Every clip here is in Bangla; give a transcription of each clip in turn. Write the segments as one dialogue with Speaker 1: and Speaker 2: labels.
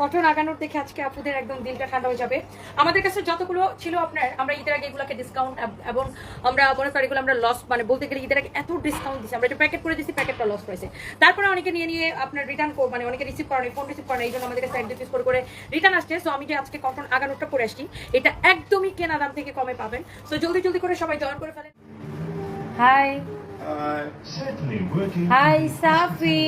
Speaker 1: কটন আগানোর দেখে আজকে আপুদের একদম দিলটা ঠান্ডা হয়ে যাবে। আমাদের কাছে যতগুলো ছিল আপনার, আমরা ঈদের আগে এগুলোকে ডিসকাউন্ট এবং আমরা মনে করি এগুলো আমরা লস মানে বলতে গেলে ঈদের আগে এত ডিসকাউন্ট দিচ্ছি আমরা এটা প্যাকেট করে দিচ্ছি প্যাকেটটা লস প্রাইসে তারপরে অনেকে নিয়ে নিয়ে আপনার রিটার্ন মানে অনেকে রিসিভ করেন ফোন রিসিভ করেন, এই জন্য আমাদের কাছে এক দুই করে করে রিটার্ন আসছে। সো আমি যে আজকে কটন আগানোরটা করে আসছি, এটা একদমই কেনা দাম থেকে কমে পাবেন। সো জলদি জলদি করে সবাই জয়েন করে ফেলেন। Hi
Speaker 2: Uh,
Speaker 1: hi Safi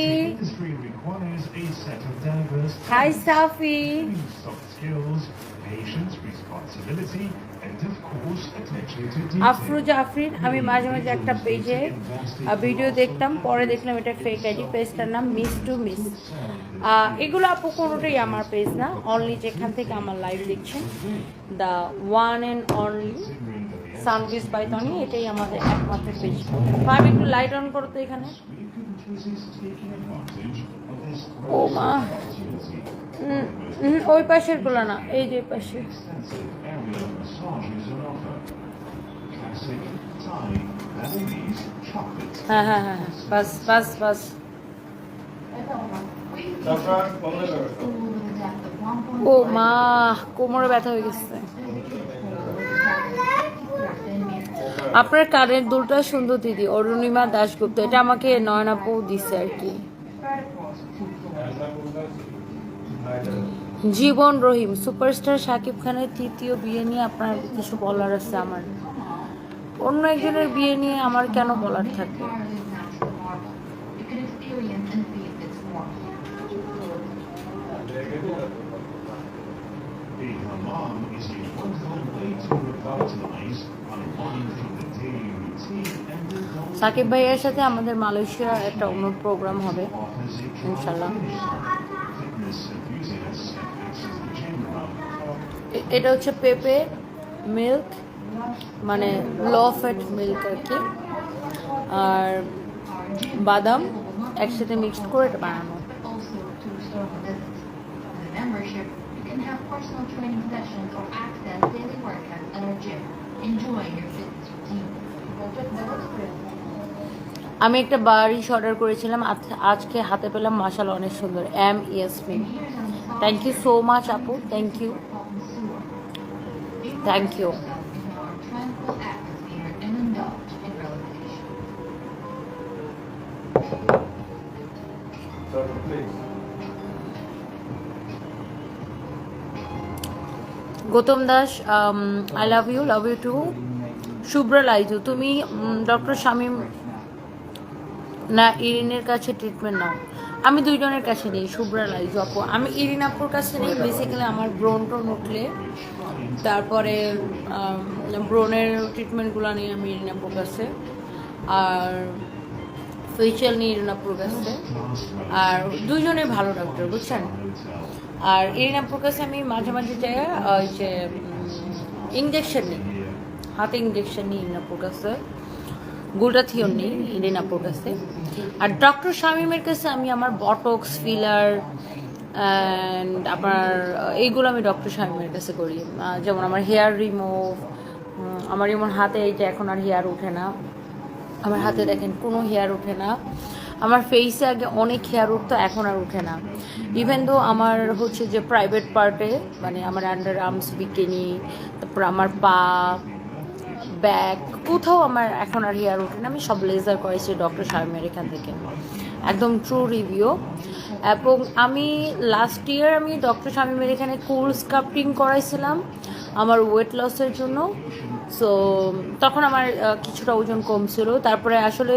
Speaker 3: to detail.
Speaker 1: Afroz Afrin আমি মাঝে মাঝে একটা পেজে ভিডিও দেখতাম পরে দেখলাম এটা ফেক আইডি পেজটার নাম মিস টু মিস এগুলো আপু কোনোটাই আমার পেজ না অনলি যেখান থেকে আমার লাইভ দেখছেন দ্য ওয়ান অ্যান্ড অনলি সানভিস বাই এটাই আমাদের একমাত্র পেজ ভাবি একটু লাইট অন করো তো এখানে ও মা ওই পাশেরগুলো না, এই যে পাশে. হ্যাঁ হ্যাঁ হ্যাঁ হ্যাঁ। ও মা, কোমরে ব্যথা হয়ে গেছে আপনার কানের দুলটা সুন্দর দিদি অরুণিমা দাশগুপ্ত এটা আমাকে নয়নাপু দিছে আর কি জীবন রহিম সুপারস্টার শাকিব খানের তৃতীয় বিয়ে নিয়ে আপনার কিছু বলার আছে আমার অন্য একজনের বিয়ে নিয়ে আমার কেন বলার.
Speaker 3: The hammam is a way to revitalize,
Speaker 1: Shakib ভাইয়ের সাথে আমাদের মালয়েশিয়া একটা অন্য প্রোগ্রাম হবে ইনশাল্লাহ এটা হচ্ছে পেপে মিল্ক মানে ল ফ্যাট মিল্ক আর কি। আর বাদাম একসাথে মিক্সড করে এটা বানানো। আমি একটা বারিশ অর্ডার করেছিলাম আজকে হাতে পেলাম মাসাল অনেক সুন্দর M Yasmin thank you so much আপু thank you thank you. Gautam Das I love you love you too Shubhra Laiju তুমি ডক্টর শামীম না ইরিনের কাছে ট্রিটমেন্ট নাও। আমি দুইজনের কাছে নেই, শুভ্রা লাইজু আপু আমি ইরিন আপুর কাছে নেই বেসিক্যালি আমার ব্রন টোন উঠলে, তারপরে ব্রনের ট্রিটমেন্টগুলো নিয়ে আমি ইরিন আপুর কাছে, আর ফেশিয়াল নিয়ে ইরিন আপুর কাছে, আর দুইজনে ভালো ডক্টর বুঝছেন? আর ইরিন আপুর কাছে আমি মাঝে মাঝে যাই ওই যে ইঞ্জেকশন নিই। হাতে ইঞ্জেকশন নিই ইরিন আপুর কাছে। গুলটাথিয়ন নেই আপুর কাছে আর ডক্টর শামিমের কাছে আমি আমার বটক্স ফিলার অ্যান্ড আপনার এইগুলো আমি ডক্টর শামিমের কাছে করি। যেমন আমার হেয়ার রিমুভ আমার যেমন হাতে এই যে এখন আর হেয়ার ওঠে না, আমার হাতে দেখেন কোনো হেয়ার ওঠে না। আমার ফেসে আগে অনেক হেয়ার উঠতো, এখন আর উঠে না। ইভেন দো আমার হচ্ছে যে প্রাইভেট পার্টে মানে আমার আন্ডার আর্মস বিকেনি, তারপর আমার পা ব্যাক কোথাও আমার এখন আর হেয়ার ওঠে না। আমি সব লেজার করেছি ডক্টর শারমের এখান থেকে। একদম ট্রু রিভিউ এবং আমি লাস্ট ইয়ার আমি ডক্টর শামিমের এখানে কুল স্কাল্পটিং করাইছিলাম আমার ওয়েট লসের জন্য। সো তখন আমার কিছুটা ওজন কমছিল। তারপরে আসলে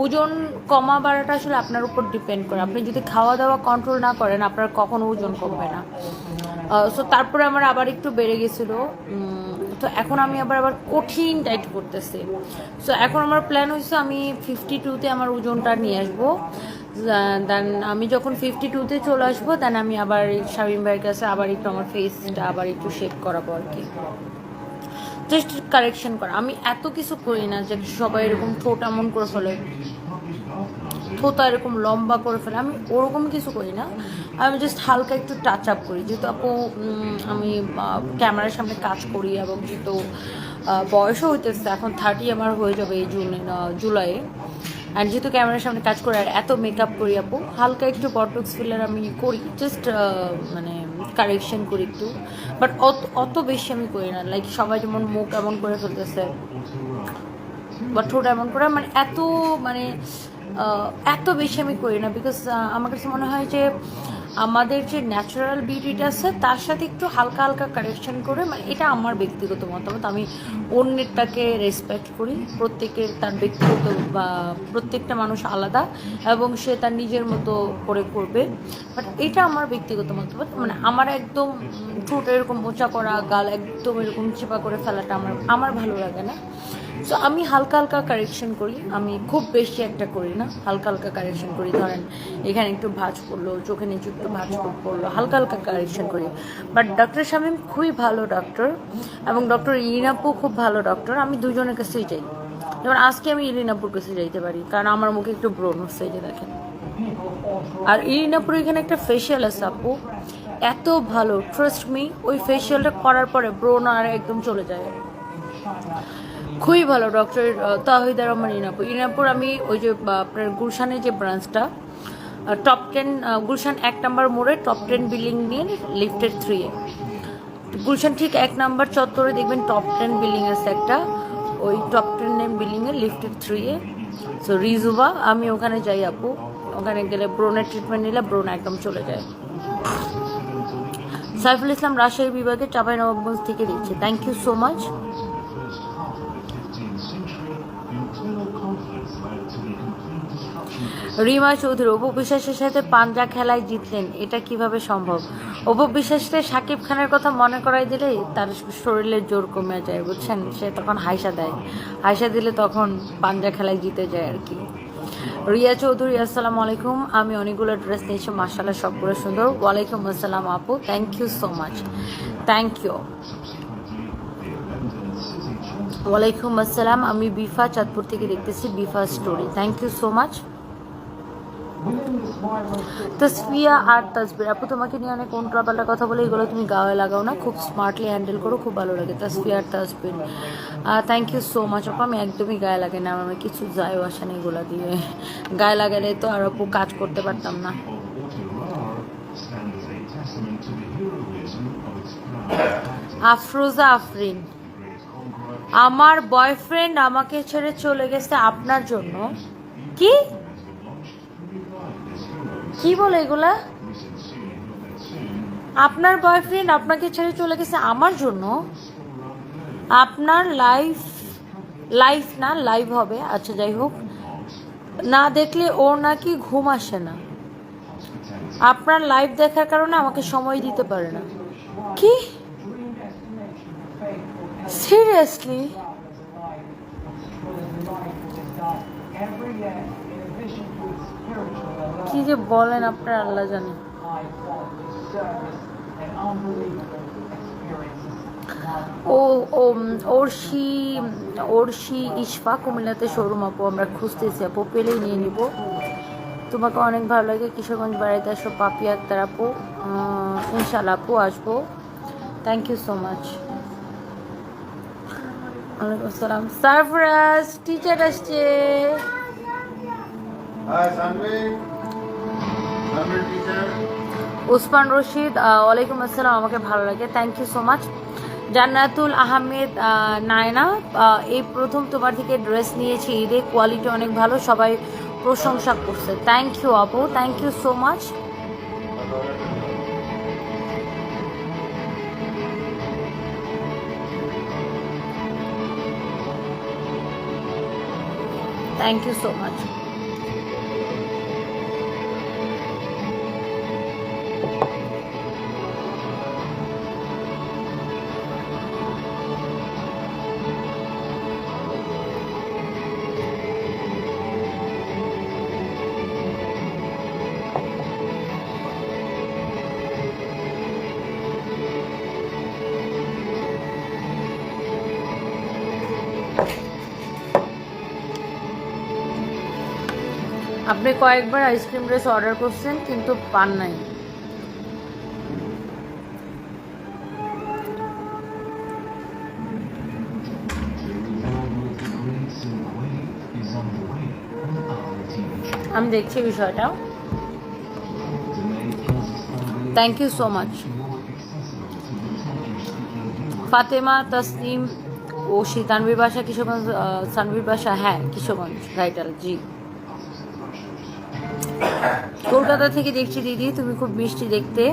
Speaker 1: ওজন কমা বাড়াটা আসলে আপনার উপর ডিপেন্ড করে। আপনি যদি খাওয়া দাওয়া কন্ট্রোল না করেন, আপনার কখনো ওজন কমবে না। সো তারপরে আমার আবার একটু বেড়ে গেছিল। তো এখন আমি আবার আবার কঠিন ডায়েট করতেছি। সো এখন আমার প্ল্যান হয়েছে আমি ফিফটি টুতে আমার ওজনটা নিয়ে আসব। দেন আমি যখন ফিফটি টুতে চলে আসব দেন আমি আবার শামিম ভাইয়ের কাছে আবার একটু আমার ফেসটা আবার একটু শেপ করাবো আর কি। জাস্ট কারেকশন করা। আমি এত কিছু করি না যে সবাই এরকম ঠোঁট এমন করে ফেলে। থোতা এরকম লম্বা করে ফেলে। আমি ওরকম কিছু করি না। আমি জাস্ট হালকা একটু টাচ আপ করি। যেহেতু আপু আমি ক্যামেরার সামনে কাজ করি এবং যেহেতু বয়সও হইতেছে, এখন থার্টি আমার হয়ে যাবে এই জুন জুলাইয়ে আর যেহেতু ক্যামেরার সামনে কাজ করে, আর এত মেকআপ করি আপু, হালকা একটু বটক্স ফিলার আমি করি জাস্ট মানে কারেকশন করি একটু। বাট অত অত বেশি আমি করি না। লাইক সবাই যেমন মুখ এমন করে ফেলতেছে বা ঠোঁট এমন করে মানে এত মানে এত বেশি আমি করি না বিকজ আমার কাছে মনে হয় যে আমাদের যে ন্যাচারাল বিউটিটা আছে, তার সাথে একটু হালকা হালকা কারেকশন করে মানে এটা আমার ব্যক্তিগত মতামত। আমি অন্যেরটাকে রেসপেক্ট করি, প্রত্যেকের তার ব্যক্তিগত বা প্রত্যেকটা মানুষ আলাদা এবং সে তার নিজের মতো করে করবে। বাট এটা আমার ব্যক্তিগত মতামত মানে আমার একদম ঠোঁট এরকম মোচা করা, গাল একদম এরকম চিপা করে ফেলাটা আমার আমার ভালো লাগে না। সো আমি হালকা হালকা কারেকশন করি। আমি খুব বেশি একটা করি না। হালকা হালকা কারেকশন করি। ধরেন, এখানে একটু ভাঁজ পড়ল চোখে নিচে একটু ভাঁজ পড়ল, হালকা হালকা কারেকশন করি। বাট ডক্টর শামীম খুবই ভালো ডক্টর এবং ডক্টর ইরিনাপু খুব ভালো ডক্টর আমি দুজনের কাছেই যাই। যেমন, আজকে আমি ইরিনাপুর কাছে যাইতে পারি, কারণ আমার মুখে একটু ব্রণ হচ্ছে যে দেখেন। আর ইরিনাপুর এখানে একটা ফেশিয়াল আছে আপু। এত ভালো ট্রাস্ট মি ওই ফেশিয়ালটা করার পরে ব্রণ আর একদম চলে যায়। খুবই ভালো, ডক্টর তাহিদা রহমান ইনাপুর। ইনাপুর, আমি ওই যে আপনার গুলশানের যে ব্রাঞ্চটা টপ টেন গুলশান এক নাম্বার মোড়ে টপ টেন বিল্ডিং নিয়ে লিফটের থ্রি গুলশান ঠিক এক নাম্বার চত্বরে দেখবেন টপ টেন বিল্ডিং আছে একটা, ওই টপ টেন বিল্ডিংয়ে লিফটের থ্রি এ সো রিজুবা, আমি ওখানে যাই আপু। ওখানে গেলে ব্রোনের ট্রিটমেন্ট নিলে ব্রোন একদম চলে যায়। সাইফুল ইসলাম রাজশাহী বিভাগের চাঁপাইনবাবগঞ্জ থেকে দিচ্ছে thank you so much Rima Chowdhury, Apu বিশ্বাসের সাথে পাঞ্জা খেলায় জিতলেন। এটা কীভাবে সম্ভব? অপু বিশ্বাসকে সাকিব খানের কথা মনে করাই দিলেই তার শরীরের জোর কমে যায়, বুঝছেন? সে তখন হাইসা দেয়। হাইসা দিলে তখন পাঞ্জা খেলায় জিতে যায় আর কি। রিয়া চৌধুরী, আসসালামু আলাইকুম। আমি অনেকগুলো ড্রেস নিয়েছি মার্শাল্লাহ সবগুলো সুন্দর। ওয়ালাইকুম আসসালাম আপু। Thank you so much thank you ওয়ালাইকুম আসসালাম। আমি বিফা চাঁদপুর থেকে দেখতেছি, Bifa story. Thank you so much Tasfia আর তাসবির, আপু তোমাকে নিয়ে অনেক কোন উল্টাপাল্টা কথা বলে, এগুলো তুমি গায়ে লাগাও না, খুব স্মার্টলি হ্যান্ডেল করো, খুব ভালো লাগে তসফিয়া আর Tasbir. Thank you so much আপু, আমি একদমই গায়ে লাগে না, আমার কিছু যায়ও আসে না এগুলো দিয়ে। গায়ে লাগালে তো আর আপু কাজ করতে পারতাম না। আফরোজা আফরিন, আমার বয়ফ্রেন্ড আমাকে ছেড়ে চলে গেছে আপনার জন্য। কি? কি বলে এগুলা? আপনার বয়ফ্রেন্ড আপনাকে ছেড়ে চলে গেছে আমার জন্য? আপনার লাইফ লাইফ না লাইভ হবে। আচ্ছা যাই হোক। না দেখলে ওর নাকি ঘুম আসে না। আপনার লাইভ দেখার কারণে আমাকে সময় দিতে পারে না। কি? সিরিয়াসলি কি যে বলেন আপনার, আল্লাহ জানে। ও ও, ওরশি ওরশি ইশফা কুমিল্লাতে শোরুম আপু, আমরা খুঁজতেছি আপু, পেলেই নিয়ে নিব। তোমাকে অনেক ভালো লাগে, কিশোরগঞ্জ বাড়িতে আসো, পাপি আক্তার আপু ইনশাল্লাহ আপু আসব। থ্যাংক ইউ সো মাচ ওয়ালাইকুম আসসালাম। সারফরাজ টিচার আসছে। ওসমান রশিদ ওয়ালাইকুম আসসালাম, আমাকে ভালো লাগে। Thank you so much Jannatul Ahmed Nayna এই প্রথম তোমার থেকে ড্রেস নিয়েছি, ঈদে কোয়ালিটি অনেক ভালো, সবাই প্রশংসা করছে। থ্যাংক ইউ আপু thank you so much thank you so much আপনি কয়েকবার আইসক্রিম ড্রেস অর্ডার করছেন, কিন্তু পান নাই। আমি দেখছি বিষয়টা। Thank you so much Fatema Taslim ও সে তানভীর বাসা, কিশোরগঞ্জ তানভীর বাসা হ্যাঁ কিশোরগঞ্জ রাইটাল জি। কলকাতা থেকে দেখছি দিদি, তুমি খুব মিষ্টি দেখতে।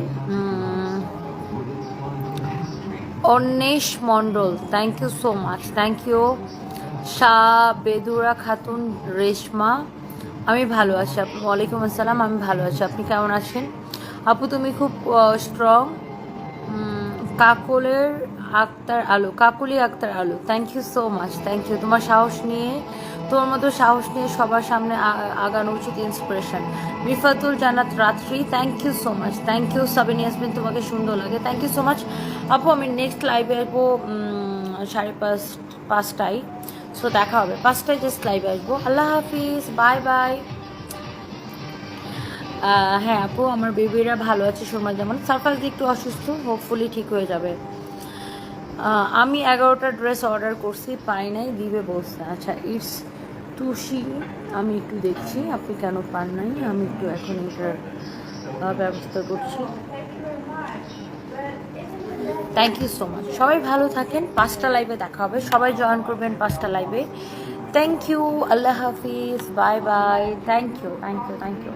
Speaker 1: Anvesh Mondal thank you so much thank you Shah Bedura Khatun, Reshma, আমি ভালো আছি। ওয়ালাইকুম আসসালাম, আমি ভালো আছি। আপনি কেমন আছেন? আপু, তুমি খুব strong কাকলের Akter Alo, Kakoli Akter Alo thank you so much thank you তোমার সাহস নিয়ে তোমার মতো সাহস নিয়ে সবার সামনে আগানো উচিত inspiration Rifatul Jannat Ratri. Thank you so much thank you Sabin Yasmin, তোমাকে সুন্দর লাগে। থ্যাংক ইউ সো মাচ আপু, আমি নেক্সট লাইভে আসব সাড়ে পাঁচ, পাঁচটায়। সো দেখা হবে। পাঁচটায় জাস্ট লাইভে আসব। আল্লাহ হাফিজ। বাই বাই হ্যাঁ আপু, আমার বেবিরা ভালো আছে সময় যেমন। সাফাজ একটু অসুস্থ হোপফুলি ঠিক হয়ে যাবে। আমি এগারোটা ড্রেস অর্ডার করছি, পাই নাই, দিবে বলছে। আচ্ছা ইটস টুসি আমি একটু দেখছি, আপনি কেন পান নাই? আমি একটু এখন এটার ব্যবস্থা করছি। থ্যাংক ইউ সো মাচ সবাই ভালো থাকেন, পাঁচটা লাইভে দেখা হবে। সবাই জয়েন করবেন পাঁচটা লাইভে থ্যাংক ইউ আল্লাহ হাফিজ bye bye thank you thank you thank you